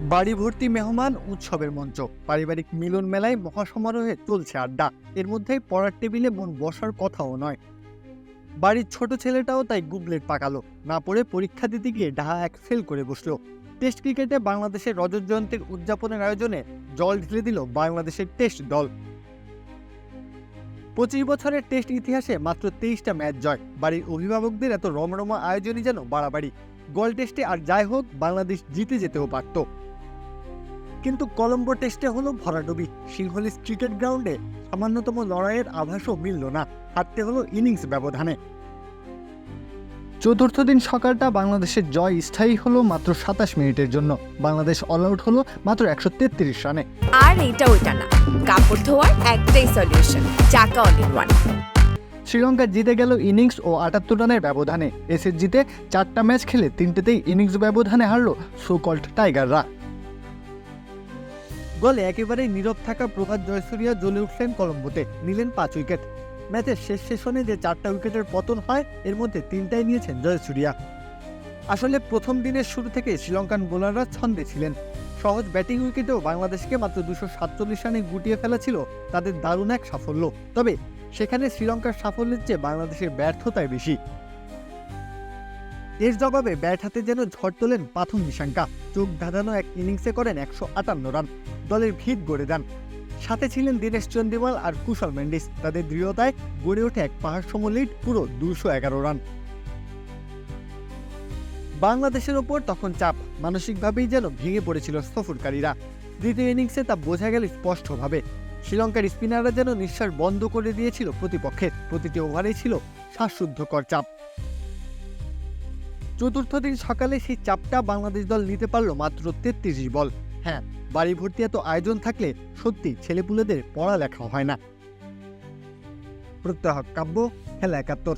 বাড়ি ভর্তি মেহমান উৎসবের মঞ্চ। পারিবারিক মিলন মেলায় মহাসমারোহে চলছে আড্ডা। এর মধ্যেই পড়ার টেবিলে মন বসার কথাও নয়। বাড়ির ছোট ছেলেটাও তাই গুবলেট পাকালো। না পড়ে পরীক্ষা দিতে গিয়ে ডাহা এক ফেল করে বসল। টেস্ট ক্রিকেটে বাংলাদেশের রজত জয়ন্তীর উদযাপনের আয়োজনে জল ঢেলে দিল বাংলাদেশের টেস্ট দল। পঁচিশ বছরের টেস্ট ইতিহাসে মাত্র তেইশটা ম্যাচ জয়। বাড়ির অভিভাবকদের এত রমরমা আয়োজনই যেন বাড়াবাড়ি। গোল টেস্টে আর যাই হোক, বাংলাদেশ জিতে যেতেও পারত। কিন্তু কলম্বো টেস্টে হলো ভরাডুবি। সিংহলিস ক্রিকেট গ্রাউন্ডে সামান্যতম লড়াইয়ের আভাসও মিলল না। হারতে হলো ইনিংস ব্যবধানে। চতুর্থ দিন সকালটা বাংলাদেশের জয় স্থায়ী হলো মাত্র সাতাশ মিনিটের জন্য। বাংলাদেশ অল আউট হলো মাত্র একশো তেত্রিশ রানে। আর এইটা ওইটা না। কাপড় ধোয়ার একটাই সলিউশন চাকা অল ইন ওয়ান শ্রীলঙ্কা জিতে গেল ইনিংস ও আটাত্তর রানের ব্যবধানে। এসে জিতে চারটা ম্যাচ খেলে তিনটেতেই ইনিংস ব্যবধানে হারল সুকল্ট টাইগাররা। গোলে একেবারেই নীরব থাকা প্রভাত জয়সূরিয়া জ্বলে উঠলেন কলম্বোতে, নিলেন পাঁচ উইকেট। ম্যাচের শেষ সেশনে যে চারটা উইকেটের পতন হয়, এর মধ্যে তিনটাই নিয়েছেন জয়সূরিয়া। আসলে প্রথম দিনের শুরু থেকে শ্রীলঙ্কান বোলাররা ছন্দে ছিলেন। সহজ ব্যাটিং উইকেটেও বাংলাদেশকে মাত্র দুশো সাতচল্লিশ রানে গুটিয়ে ফেলা ছিল তাদের দারুণ এক সাফল্য। তবে সেখানে শ্রীলঙ্কার সাফল্যের চেয়ে বাংলাদেশের ব্যর্থতাই বেশি। এর জবাবে ব্যাট হাতে যেন ঝড় তোলেন পাথম নিশাঙ্কা। চোখ ধাঁধানো এক ইনিংসে করেন একশো আটান্ন রান। দলের ভিত গড়ে দেন। সাথে ছিলেন দীনেশ চন্দিমাল আর কুশল মেন্ডিস। তাদের দৃঢ়তায় গড়ে ওঠে এক পাহাড়সম লিড, পুরো দুশো এগারো রান। বাংলাদেশের ওপর তখন চাপ। মানসিকভাবেই যেন ভেঙে পড়েছিল সফরকারীরা। দ্বিতীয় ইনিংসে তা বোঝা গেল স্পষ্টভাবে। শ্রীলঙ্কার স্পিনাররা যেন নিঃশ্বাস বন্ধ করে দিয়েছিল প্রতিপক্ষের প্রতিটি ওভারেই ছিল শ্বাসরুদ্ধকর চাপ। চতুর্থ দিন সকালে সেই চাপটা বাংলাদেশ দল নিতে পারল মাত্র তেত্রিশ বল। হ্যাঁ বাড়ি ভর্তি এত আয়োজন থাকলে সত্যি ছেলেপুলেদের পড়ালেখা হয় না। প্রত্যাহ কাব্য, খেলা একাত্তর।